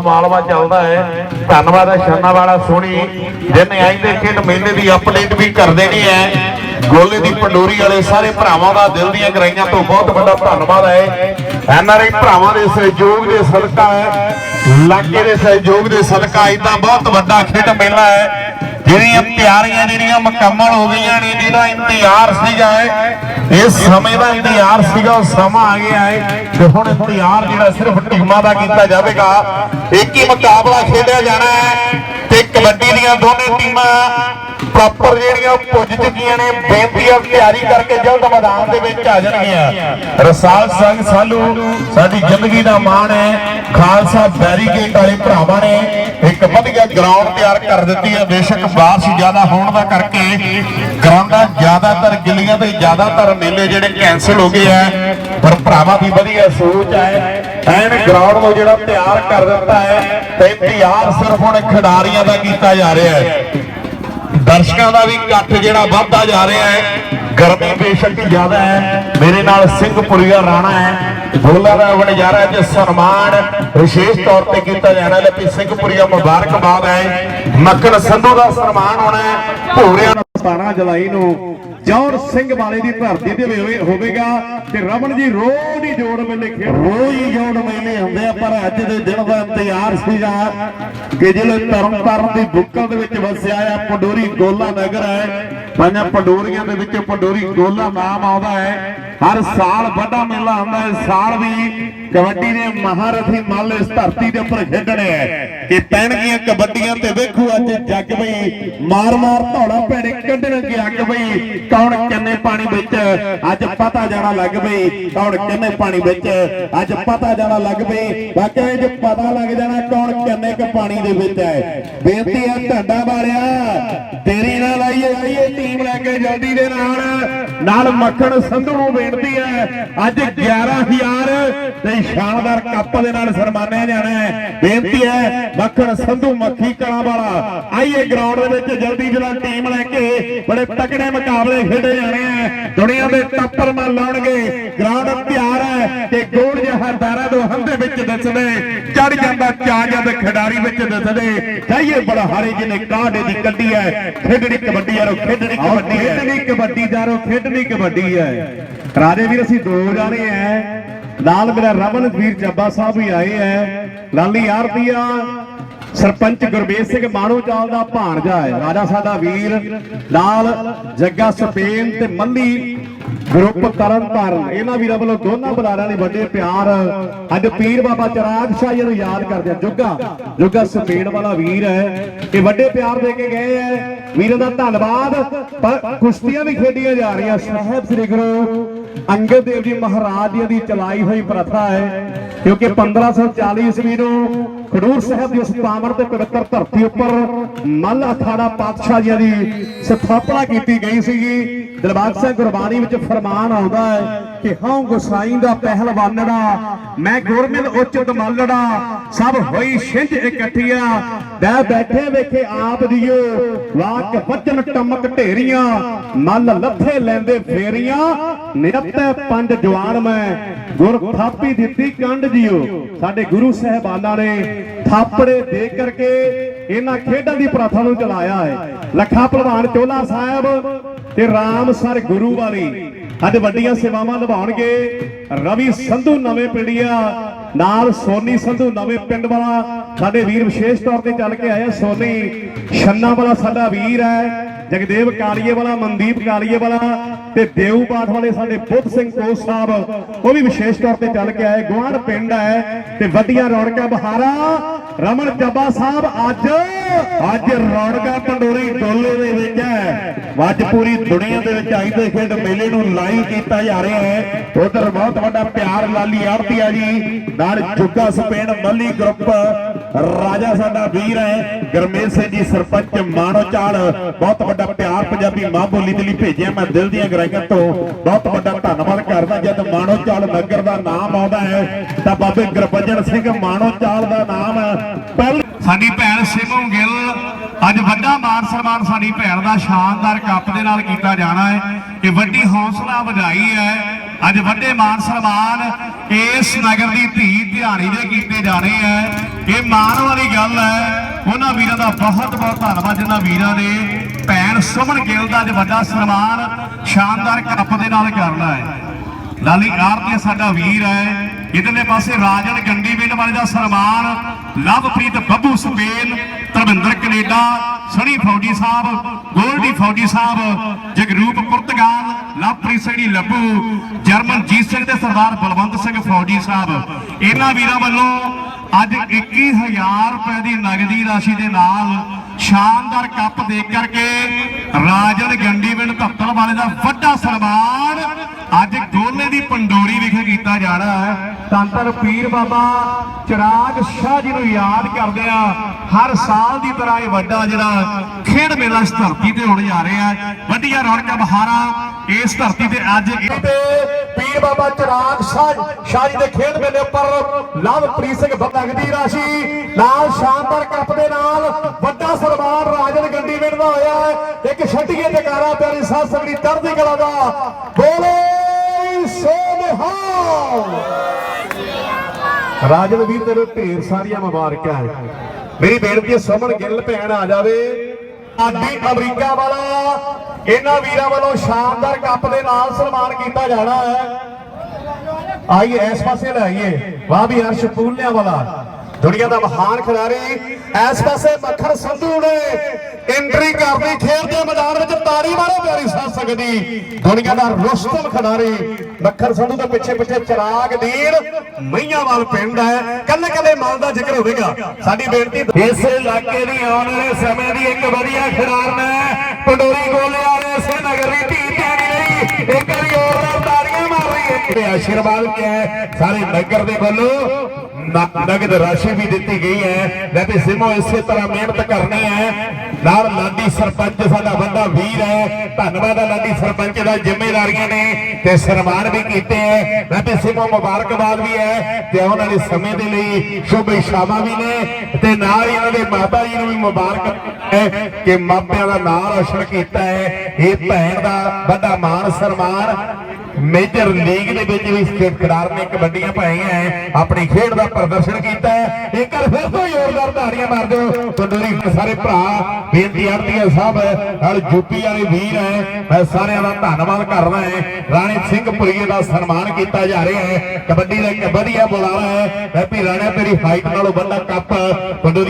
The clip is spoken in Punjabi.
ਮਾਲਵਾ ਚੱਲਦਾ ਹੈ। ਧੰਨਵਾਦ ਹੈ ਛੰਨਾ ਵਾਲਾ ਸੋਹਣੀ। ਜਿਹਨੇ ਆਈ ਖੇਡ ਮੇਲੇ ਦੀ ਅਪਡੇਟ ਵੀ ਕਰ ਦੇਣੀ ਹੈ। ਗੋਲੇ ਦੀ ਪੰਡੋਰੀ ਵਾਲੇ ਸਾਰੇ ਭਰਾਵਾਂ ਦਾ ਦਿਲ ਦੀਆਂ ਗਰਾਈਆਂ ਤੋਂ ਬਹੁਤ ਵੱਡਾ ਧੰਨਵਾਦ ਹੈ। ਐਨਆਰਆਈ ਭਰਾਵਾਂ ਦੇ ਸਹਿਯੋਗ ਦੇ ਸਦਕਾ ਹੈ। ਇਲਾਕੇ ਦੇ ਸਹਿਯੋਗ ਦੇ ਸਦਕਾ ਇਦਾਂ ਬਹੁਤ ਵੱਡਾ ਖੇਡ ਮੇਲਾ ਹੈ। ਜਿਹੜੀਆਂ ਤਿਆਰੀਆਂ ਜਿਹੜੀਆਂ ਮੁਕੰਮਲ ਹੋ ਗਈਆਂ ਨੇ, ਜਿਹਦਾ ਇੰਤਜ਼ਾਰ ਸੀਗਾ ਇਹ। ਇਸ ਸਮੇਂ ਦਾ ਇੰਤਜ਼ਾਰ ਸੀਗਾ, ਉਹ ਸਮਾਂ ਆ ਗਿਆ ਹੈ ਤੇ ਹੁਣ ਇੰਤਜ਼ਾਰ ਜਿਹੜਾ ਸਿਰਫ ਟੀਮਾਂ ਦਾ ਕੀਤਾ ਜਾਵੇਗਾ ਇੱਕ ਹੀ ਮੁਕਾਬਲਾ ਖੇਡਿਆ ਜਾਣਾ ਹੈ ਤੇ ਕਬੱਡੀ ਦੀਆਂ ਦੋਨੇ ਟੀਮਾਂ ਪ੍ਰੋਪਰ ਜਿਹੜੀਆਂ ਪੁੱਜ ਚੁੱਕੀਆਂ ਨੇ ਬੇਨਤੀ ਆ ਤਿਆਰੀ ਕਰਕੇ ਜਲਦ ਮੈਦਾਨ ਦੇ ਵਿੱਚ ਆ ਜਾਣਗੀਆਂ। ਰਸਾਲ ਸਿੰਘ ਸਾਲੂ, ਸਾਡੀ ਜ਼ਿੰਦਗੀ ਦਾ ਮਾਣ ਹੈ। ਖਾਲਸਾ ਬੈਰੀਕੇਡ ਵਾਲੇ ਭਰਾਵਾਂ ਨੇ ਇੱਕ ਵਧੀਆ ਗਰਾਊਂਡ ਤਿਆਰ ਕਰ ਦਿੱਤੀ ਹੈ। ਬੇਸ਼ੱਕ ਬਾਰਿਸ਼ ਜ਼ਿਆਦਾ ਹੋਣ ਦਾ ਕਰਕੇ ਗਰਾਊਂਡਾਂ ਜ਼ਿਆਦਾਤਰ ਗਿੱਲੀਆਂ ਤੇ ਜ਼ਿਆਦਾਤਰ ਮੇਲੇ ਜਿਹੜੇ ਕੈਨਸਲ ਹੋ ਗਏ ਆ। ਪਰ ਭਰਾਵਾਂ ਦੀ ਵਧੀਆ ਸੋਚ ਹੈ। ਐਨ ਗਰਾਊਂਡ ਨੂੰ ਜਿਹੜਾ ਤਿਆਰ ਕਰ ਦਿੱਤਾ ਹੈ, ਤੇ ਇੰਤਜ਼ਾਰ ਸਿਰਫ ਹੁਣ ਖਿਡਾਰੀਆਂ ਦਾ ਕੀਤਾ ਜਾ ਰਿਹਾ ਹੈ। ਦਰਸ਼ਕਾਂ ਦਾ ਵੀ ਇਕੱਠ ਜਿਹੜਾ ਵੱਧਦਾ ਜਾ ਰਿਹਾ ਹੈ। ਗਰਮੀ ਬੇਸ਼ੱਕ ਜ਼ਿਆਦਾ ਹੈ। ਮੇਰੇ ਨਾਲ ਸਿੰਘਪੁਰੀਆ ਰਾਣਾ ਹੈ। ਬੋਲਾ ਦਾ ਵਣਜਾਰਾ ਚ ਸਨਮਾਨ ਵਿਸ਼ੇਸ਼ ਤੌਰ ਤੇ ਕੀਤਾ ਜਾਣਾ ਲੈ ਵੀ ਸਿੰਘਪੁਰੀਆ ਮੁਬਾਰਕਬਾਦ ਹੈ। ਮੱਕੜ ਸੰਧੂ ਦਾ ਸਨਮਾਨ ਹੋਣਾ ਹੈ। ਭੂਰਿਆਂ 17 ਜੁਲਾਈ ਨੂੰ ਜੌਰ ਸਿੰਘ ਵਾਲੇ ਦੀ ਧਰਤੀ ਤੇ ਹੋਵੇ- ਹੋਵੇਗਾ ਤੇ ਰਮਨ ਜੀ ਰੋਜ਼ ਹੀ ਜੋੜ ਮੇਲੇ ਖੇਡ ਰੋਜ਼ ਹੀ ਜੋੜ ਮੇਲੇ ਹੁੰਦੇ ਆ, ਪਰ ਅੱਜ ਦੇ ਦਿਨ ਦਾ ਇੰਤਜ਼ਾਰ ਸੀਗਾ ਕਿ ਜਿਹੜੇ ਤਰਨਤਾਰਨ ਦੀ ਬੁੱਕਲ ਦੇ ਵਿੱਚ ਵਸਿਆ ਆ, ਪੰਡੋਰੀ ਗੋਲਾ ਨਗਰ ਹੈ। ਪੰਜਾਂ ਪੰਡੋਰੀਆਂ ਦੇ ਵਿੱਚ ਪੰਡੋਰੀ ਗੋਲਾ ਨਾਮ ਆਉਂਦਾ ਹੈ। ਹਰ ਸਾਲ ਵੱਡਾ ਮੇਲਾ ਹੁੰਦਾ ਹੈ। ਸਾਲ ਵੀ ਕਬੱਡੀ ਦੇ ਮਹਾਰਥੀ ਮੱਲ ਇਸ ਧਰਤੀ ਦੇ ਉੱਪਰ ਖੇਡਣੇ ਹੈ। ਕਿ ਪੈਣਗੀਆਂ ਕਬੱਡੀਆਂ ਤੇ ਵੇਖੋ ਅੱਜ ਜੱਗ ਬਈ, ਮਾਰ ਮਾਰ ਧੌਲਾ ਭੈੜੇ ਕੱਢਣਗੇ ਅੱਗ ਬਈ, ਕੌਣ ਕਿੰਨੇ ਪਾਣੀ ਵਿੱਚ, ਅੱਜ ਪਤਾ ਜਾਣਾ ਲੱਗ ਬਈ, ਕੌਣ ਕਿੰਨੇ ਪਾਣੀ ਵਿੱਚ, ਅੱਜ ਪਤਾ ਜਾਣਾ ਲੱਗ ਬਈ ਵਾਕਿਆ ਇਹ ਪਤਾ ਲੱਗ ਜਾਣਾ, ਕੌਣ ਕਿੰਨੇ ਕ ਪਾਣੀ ਦੇ ਵਿੱਚ ਹੈ। ਬੇਨਤੀ ਹੈ ਢੰਡਾ ਵਾਲਿਆ ਦੇਰੀ ਨਾਲ ਆਈਏ ਆਈਏ, ਟੀਮ ਲੈ ਕੇ ਜਲਦੀ ਦੇ ਨਾਲ ਨਾਲ ਮੱਖਣ ਸੰਧੂ ਨੂੰ ਬੇਨਤੀ ਹੈ ਅੱਜ 11000 ਤੇ ਸ਼ਾਨਦਾਰ ਕੱਪ ਦੇ ਨਾਲ ਸਨਮਾਨਿਆ ਜਾਣਾ ਹੈ ਬੇਨਤੀ ਹੈ ਮੱਖਣ ਸੰਧੂ ਮੱਖੀ ਕਲਾਂ ਵਾਲਾ। ਆਈਏ ਗਰਾਊਂਡ ਦੇ ਵਿੱਚ ਜਲਦੀ ਜਲਦੀ ਟੀਮ ਲੈ ਕੇ ਬੜੇ ਤਕੜੇ ਮੁਕਾਬਲੇ ਖੇਡੇ ਜਾਣੇ ਆ। ਦੁਨੀਆ ਦੇ ਟੱਪਰ ਮਾਰ ਲਾਉਣਗੇ। ਗਰਾਊਂਡ ਤਿਆਰ ਹੈ ਕਿ ਗੋਲ ਜਿਹਾ ਦਾਰਾ ਦੋ ਹੰਦੇ ਵਿੱਚ ਦਿਸਦੇ। ਚੜ ਜਾਂਦਾ ਚਾ ਜਦ ਖਿਡਾਰੀ ਵਿੱਚ ਦਿਸਦੇ। ਚਾਹੀਏ ਬੜਾ ਹਾਰੇ ਜਿਹਨੇ ਕਾਢੇ ਦੀ ਕੱਢੀ ਹੈ। ਖੇਡਣੀ ਕਬੱਡੀ ਯਾਰੋ ਖੇਡਣੀ ਕਬੱਡੀ ਹੈ। ਖੇਡਣੀ ਕਬੱਡੀ ਜਾਰੋ ਖੇਡਣੀ ਕਬੱਡੀ ਹੈ। ਰਾਜੇ ਵੀਰ, ਅਸੀਂ ਦੋ ਜਾਣੇ ਐ। ਨਾਲ ਮੇਰਾ ਰਮਨ, ਵੀਰ ਚੱਬਾ ਸਾਹਿਬ ਵੀ ਆਏ ਐ। ਲਾਲੀ ਆਰਤੀਆ ਸਰਪੰਚ ਗੁਰਬੇਜ ਸਿੰਘ ਮਾਣੋ ਚਾਲ ਦਾ ਭਾਣਜਾ ਹੈ, ਰਾਜਾ ਸਾਡਾ ਵੀਰ। ਨਾਲ ਜੱਗਾ ਸਪੇਨ ਤੇ ਮੱਲੀ। ਗਰੁੱਪ ਤਰਨ ਤਾਰਨ। ਇਹਨਾਂ ਵੀਰਾਂ ਵੱਲੋਂ ਦੋਨਾਂ ਬੁਲਾਰਿਆਂ ਨੇ ਵੱਡੇ ਪਿਆਰ। ਅੱਜ ਪੀਰ ਬਾਬਾ ਚਰਾਗ ਸ਼ਾਹ ਜੀ ਨੂੰ ਯਾਦ ਕਰਦੇ ਆ। ਜੁੱਗਾ ਜੁੱਗਾ ਸਪੇਨ ਵਾਲਾ ਵੀਰ ਹੈ। ਇਹ ਵੱਡੇ ਪਿਆਰ ਦੇ ਕੇ ਗਏ ਹੈ। ਵੀਰਾਂ ਦਾ ਧੰਨਵਾਦ। ਪਰ ਕੁਸ਼ਤੀਆਂ ਵੀ ਖੇਡੀਆਂ ਜਾ ਰਹੀਆਂ। ਸਾਹਿਬ ਸ੍ਰੀ ਗੁਰੂ ਅੰਗਦ ਦੇਵ ਜੀ ਮਹਾਰਾਜ ਦੀ ਚਲਾਈ ਹੋਈ ਪ੍ਰਥਾ ਹੈ, ਕਿਉਂਕਿ 1540 ਈਸਵੀ ਨੂੰ ਖਡੂਰ ਸਾਹਿਬ ਦੀ ਉਸ ਪਾਵਨ ਤੇ ਪਵਿੱਤਰ ਧਰਤੀ ਉੱਪਰ ਮੱਲ ਅਖਾੜਾ ਪਾਤਸ਼ਾਹ ਜੀ ਦੀ ਸਥਾਪਨਾ ਕੀਤੀ ਗਈ ਸੀਗੀ। ਦਰਬਾਰ ਸਿੰਘ ਗੁਰਬਾਣੀ ਵਿੱਚ ਫਰਮਾਨ ਆਉਂਦਾ ਹੈ ਕਿ ਹਉ ਗੁਸਾਈ ਦਾ ਪਹਿਲਵਾਨੜਾ, ਮੈਂ ਗੁਰਮਿਲ ਉਚਿਤ ਮੱਲੜਾ, ਸਭ ਹੋਈ ਛਿੰਝ ਇਕੱਠੀਆਂ ਬਹਿ ਬੈਠੇ ਵੇਖੇ ਆਪ ਦਿਓ ਵਾਕ ਵਚਨ ਟਮਕ ਢੇਰੀਆਂ, ਮੱਲ ਲੱਥੇ ਲੈਂਦੇ ਫੇਰੀਆਂ। ਨਿਰਤੈ ਪੰਜ ਜਵਾਨ ਮੈਂ, ਗੁਰ ਥਾਪੀ ਦਿੱਤੀ ਕੰਡ ਜਿਓ। ਸਾਡੇ ਗੁਰੂ ਸਾਹਿਬਾਨਾਂ ਨੇ ਥਾਪੜੇ ਦੇ ਕਰਕੇ ਇਹਨਾਂ ਖੇਡਾਂ ਦੀ ਪ੍ਰਥਾ ਨੂੰ ਚਲਾਇਆ ਹੈ। ਲੱਖਾ ਭਲਵਾਨ ਚੋਲਾ ਸਾਹਿਬ ਤੇ ਰਾਮ ਸਰ ਗੁਰੂ ਵਾਲੀ ਅੱਜ ਵੱਡੀਆਂ ਸੇਵਾਵਾਂ ਨਿਭਾਉਣਗੇ। ਰਵੀ ਸੰਧੂ ਨਵੇਂ ਪਿੰਡੀਆ ਨਾਲ ਸੋਨੀ ਸੰਧੂ, ਨਵੇਂ ਪਿੰਡ ਵਾਲਾ। ਸਾਡੇ ਵੀਰ ਵਿਸ਼ੇਸ਼ ਤੌਰ ਤੇ ਚੱਲ ਕੇ ਆਇਆ। ਸੋਨੀ, ਛੰਨਾ ਵਾਲਾ ਸਾਡਾ ਵੀਰ ਹੈ। ਜਗਦੇਵ ਕਾਲੀਏ ਵਾਲਾ ਮਨਦੀਪ ਕਾਲੀਏ ਵਾਲਾ ਤੇ ਦੇਊ ਬਾਠ ਵਾਲੇ ਸਾਡੇ ਬੁੱਧ ਸਿੰਘ ਕੋਸ ਸਾਹਿਬ, ਉਹ ਵੀ ਵਿਸ਼ੇਸ਼ ਤੌਰ ਤੇ ਚੱਲ ਕੇ ਆਏ। ਗੁਆਂਢ ਪਿੰਡ ਹੈ ਤੇ ਵੱਡੀਆਂ ਰੌਣਕਾਂ, ਬਹਾਰਾ। ਰਮਨ ਚੱਬਾ ਸਾਹਿਬ ਅੱਜ ਅੱਜ ਰੌਣਕਾਂ ਪੰਡੋਰੀ ਡੋਲੇ ਦੇ ਵਿੱਚ ਹੈ। ਅੱਜ ਪੂਰੀ ਦੁਨੀਆ ਦੇ ਵਿੱਚ ਆਈ ਦੇ ਖੇਡ ਮੇਲੇ ਨੂੰ ਲਾਈਵ ਕੀਤਾ ਜਾ ਰਿਹਾ ਹੈ। ਉਧਰ ਬਹੁਤ ਵੱਡਾ ਪਿਆਰ, ਲਾਲੀ ਆਰਤੀਆ ਜੀ, ਨਾਲ ਜੁੱਗਾ ਸਪੇਨ ਮੱਲੀ ਗਰੁੱਪ ਰਾਜਾ ਸਾਡਾ ਵੀਰ ਹੈ, ਗਰਮੇਲ ਸਿੰਘ ਜੀ, ਸਰਪੰਚ ਮਾਣੋ ਚਾਲ। ਬਹੁਤ ਵੱਡਾ ਪਿਆਰ ਪੰਜਾਬੀ ਮਾਂ ਬੋਲੀ ਦੇ ਲਈ ਭੇਜਿਆ। ਮੈਂ ਦਿਲ ਦੀਆਂ ਗਰਾਈਆਂ ਤੋਂ ਬਹੁਤ ਵੱਡਾ ਧੰਨਵਾਦ ਕਰਦਾ, ਜਦ ਮਾਣੋ ਚਾਲ ਨਗਰ ਦਾ ਨਾਮ ਆਉਂਦਾ ਹੈ, ਤਾਂ ਬਾਬੇ ਗੁਰਬਚਨ ਸਿੰਘ ਮਾਣੋ ਦਾ ਨਾਮ ਪਹਿਲ ਸਾਡੀ ਭੈਣ ਸਿਮੂ ਗਿੱਲ, ਅੱਜ ਵੱਡਾ ਮਾਨ ਸਨਮਾਨ ਸਾਡੀ ਭੈਣ ਦਾ ਸ਼ਾਨਦਾਰ ਕੱਪ ਦੇ ਨਾਲ ਕੀਤਾ ਜਾਣਾ ਹੈ ਇਹ ਵੱਡੀ ਹੌਸਲਾ ਵਧਾਈ ਹੈ। ਅੱਜ ਵੱਡੇ ਮਾਨ ਸਨਮਾਨ ਇਸ ਨਗਰ ਦੀ ਧੀ ਧਿਆਣੀ ਦੇ ਕੀਤੇ ਜਾਣੇ ਹੈ। ਇਹ ਮਾਣ ਵਾਲੀ ਗੱਲ ਹੈ, ਉਹਨਾਂ ਵੀਰਾਂ ਦਾ ਬਹੁਤ ਬਹੁਤ ਧੰਨਵਾਦ, ਜਿਨ੍ਹਾਂ ਵੀਰਾਂ ਨੇ ਭੈਣ ਸੁਮਨ ਗਿੱਲ ਦਾ ਅੱਜ ਵੱਡਾ ਸਨਮਾਨ ਸ਼ਾਨਦਾਰ ਕੱਪ ਦੇ ਨਾਲ ਕਰਨਾ ਹੈ। ਲਾਲੀ ਆਰਤੀ ਸਾਡਾ ਵੀਰ ਹੈ ਇਧਰਲੇ ਪਾਸੇ ਰਾਜਨ ਗੰਡੀ ਪਿੰਡ ਵਾਲੇ ਦਾ ਸਨਮਾਨ ਲਵਪ੍ਰੀਤ ਬੱਬੂ ਸੁਬੇਲ ਧਰਮਿੰਦਰ ਕੈਨੇਡਾ, ਸਣੀ ਫੌਜੀ ਸਾਹਿਬ, ਗੋਲਡੀ ਫੌਜੀ ਸਾਹਿਬ, ਜਗਰੂਪ ਪੁਰਤਗਾਲ ਲਵਪ੍ਰੀਤ ਸਿੰਘ ਜੀ ਲੱਭੂ ਜਰਮਨਜੀਤ ਸਿੰਘ ਤੇ ਸਰਦਾਰ ਬਲਵੰਤ ਸਿੰਘ ਫੌਜੀ ਸਾਹਿਬ। ਇਹਨਾਂ ਵੀਰਾਂ ਵੱਲੋਂ ਅੱਜ 21000 ਰੁਪਏ ਦੀ ਨਗਦੀ ਰਾਸ਼ੀ ਦੇ ਨਾਲ ਸ਼ਾਨਦਾਰ ਕੱਪ ਦੇ ਕਰਕੇ ਰਾਜਨ ਗੰਡੀ ਧੱਤਲ ਵਾਲੇ ਦਾ ਵੱਡਾ ਸਨਮਾਨ ਅੱਜ ਗੋਲੇ ਦੀ ਪੰਡੋਰੀ ਵਿਖੇ ਕੀਤਾ ਜਾਣਾ ਹੈ। ਧੰਨ ਪੀਰ ਬਾਬਾ ਚਿਰਾਗ ਸ਼ਾਹ ਜੀ ਨੂੰ ਯਾਦ ਕਰਦੇ ਆ, ਹਰ ਸਾਲ ਦੀ ਤਰ੍ਹਾਂ ਇਹ ਵੱਡਾ ਜਿਹੜਾ ਖੇਡ ਮੇਲਾ ਇਸ ਧਰਤੀ ਤੇ ਹੋਣ ਜਾ ਰਿਹਾ ਹੈ। ਵੱਡੀਆਂ ਰੌਣਕਾਂ ਬਹਾਰਾਂ ਇਸ ਧਰਤੀ ਤੇ ਅੱਜ ਪੀਰ ਬਾਬਾ ਚਰਾਗ ਸ਼ਾਹ ਸ਼ਾਹ ਜੀ ਦੇ ਖੇਡ ਮੇਲੇ ਉੱਪਰ ਲਵਪ੍ਰੀਤ ਸਿੰਘ ਬਗਦੀ ਰਾਸ਼ੀ ਨਾਲ ਸ਼ਾਨਦਾਰ ਕੱਪ ਦੇ ਨਾਲ ਵੱਡਾ ਸਨਮਾਨ ਰਾਜਨ ਗੰਡੀ ਵਿੰਡ ਹੋਇਆ ਹੈ। ਇੱਕ ਛੱਡੀਏ ਜਕਾਰਾ ਪਿਆਰੀ ਸਾਧ ਸੰਗੜੀ ਚੜ੍ਹਦੀ ਕਲਾ ਦਾ ਬੋਲੇ ਰਾਜਨ ਵੀਰ, ਤੇਰੇ ਢੇਰ ਸਾਰੀਆਂ ਮੁਬਾਰਕਾਂ ਮੇਰੀ ਬੇਨਤੀ ਹੈ, ਸੁਮਨ ਗਿੱਲ ਭੈਣ ਆ ਜਾਵੇ। ਆਡੀ ਅਮਰੀਕਾ ਵਾਲਾ, ਇਹਨਾਂ ਵੀਰਾਂ ਵੱਲੋਂ ਸ਼ਾਨਦਾਰ ਕੱਪ ਦੇ ਨਾਲ ਸਨਮਾਨ ਕੀਤਾ ਜਾਣਾ ਹੈ। ਆਈਏ, ਇਸ ਪਾਸੇ ਲੈ ਆਈਏ। ਵਾਹ ਵੀ ਅਰਸ਼ ਪੂਲਿਆਂ ਵਾਲਾ। ਦੁਨੀਆ ਦਾ ਮਹਾਨ ਖਿਡਾਰੀ। ਇਸ ਪਾਸੇ ਮੱਖਰ ਸੰਧੂ ਨੇ ਐਂਟਰੀ ਕਰਦੀ ਖੇਡ ਦੇ ਮੈਦਾਨ ਵਿੱਚ ਤਾੜੀ ਮਾਰੋ। ਸਕਦੀ। ਦੁਨੀਆ ਦਾ ਰੁਸਤਮ ਖਿਡਾਰੀ ਮੱਖਰ ਸੰਧੂ ਦੇ ਪਿੱਛੇ ਪਿੱਛੇ ਚਿਰਾਗ ਦੀਨ ਮਈਆਂਵਾਲ ਪਿੰਡ ਹੈ। ਕੱਲੇ ਕੱਲੇ ਮਾਲ ਦਾ ਜ਼ਿਕਰ ਹੋਵੇਗਾ। ਸਾਡੀ ਬੇਨਤੀ ਇਸ ਇਲਾਕੇ ਦੀ ਆਉਣ ਵਾਲੇ ਸਮੇਂ ਦੀ ਇੱਕ ਵਧੀਆ ਖਿਡਾਰਨ ਹੈ ਪੰਡੋਰੀ ਗੋਲੇ ਵਾਲੇ ਇਸੇ ਨਗਰ ਦੀ ਧੀ ਧਿਆਣੀ ਰਹੀ ਇੱਕ ਵਾਰੀ ਹੋਰ ਤਾੜੀਆਂ ਮਾਰ ਰਹੀ ਹੈ। ਆਸ਼ੀਰਵਾਦ ਕਿਹਾ ਹੈ? ਸਾਰੇ ਨਗਰ ਦੇ ਵੱਲੋਂ ਨਗਦ ਰਾਸ਼ੀ ਵੀ ਦਿੱਤੀ ਗਈ ਹੈ। ਤੇ ਸਿਮੋ ਇਸੇ ਤਰ੍ਹਾਂ ਮਿਹਨਤ ਕਰਨੀ ਹੈ। ਨਾਲ ਲਾਡੀ ਸਰਪੰਚ ਸਾਡਾ ਵੱਡਾ ਵੀਰ ਹੈ। ਧੰਨਵਾਦ ਹੈ ਲਾਡੀ ਸਰਪੰਚ ਦਾ, ਜ਼ਿੰਮੇਵਾਰੀਆਂ ਨੇ ਤੇ ਸਨਮਾਨ ਵੀ ਕੀਤੇ ਹੈ ਲੈ ਤੇ ਮੁਬਾਰਕਬਾਦ ਵੀ ਹੈ ਤੇ ਆਉਣ ਵਾਲੇ ਸਮੇਂ ਦੇ ਲਈ ਸ਼ੁਭ ਇਸ਼ਾਵਾ ਵੀ ਨੇ ਤੇ ਨਾਲ ਹੀ ਇਹਨਾਂ ਦੇ ਮਾਤਾ ਜੀ ਨੂੰ ਵੀ ਮੁਬਾਰਕ ਹੈ ਕਿ ਮਾਪਿਆਂ ਦਾ ਨਾਮ ਰੋਸ਼ਨ ਕੀਤਾ ਹੈ। ਇਹ ਭੈਣ ਦਾ ਵੱਡਾ ਮਾਣ ਸਨਮਾਨ ਮੇਜਰ ਲੀਗ ਦੇ ਵਿੱਚ ਵੀ ਸਟੇਟ ਖਿਡਾਰ ਨੇ ਕਬੱਡੀਆਂ ਪਾਈਆਂ ਹੈ ਆਪਣੀ ਖੇਡ ਦਾ ਪ੍ਰਦਰਸ਼ਨ ਕੀਤਾ ਹੈ ਇੱਕ ਵਾਰ ਫਿਰ ਤੋਂ ਜ਼ੋਰਦਾਰ ਤਾੜੀਆਂ ਮਾਰ ਦਿਓ। ਪੰਡੋਰੀ ਸਾਰੇ ਭਰਾ, ਬੇਨਤੀ ਆਰਤੀਆ ਸਾਹਿਬ ਨਾਲ ਯੂਪੀ ਵਾਲੇ ਵੀਰ ਹੈ ਮੈਂ ਸਾਰਿਆਂ ਦਾ ਧੰਨਵਾਦ ਕਰਦਾ ਹੈ ਰਾਣੀ ਸਿੰਘ ਪੁਰੀਏ ਦਾ ਸਨਮਾਨ ਕੀਤਾ ਜਾ ਰਿਹਾ ਹੈ ਕਬੱਡੀ ਦਾ ਇੱਕ ਵਧੀਆ ਬੁਲਾਰਾ ਹੈ ਹੈਪੀ ਰਾਣਾ ਤੇਰੀ ਹਾਈਟ ਨਾਲੋਂ ਵੱਡਾ ਕੱਪ। ਪੰਡੋਰੀ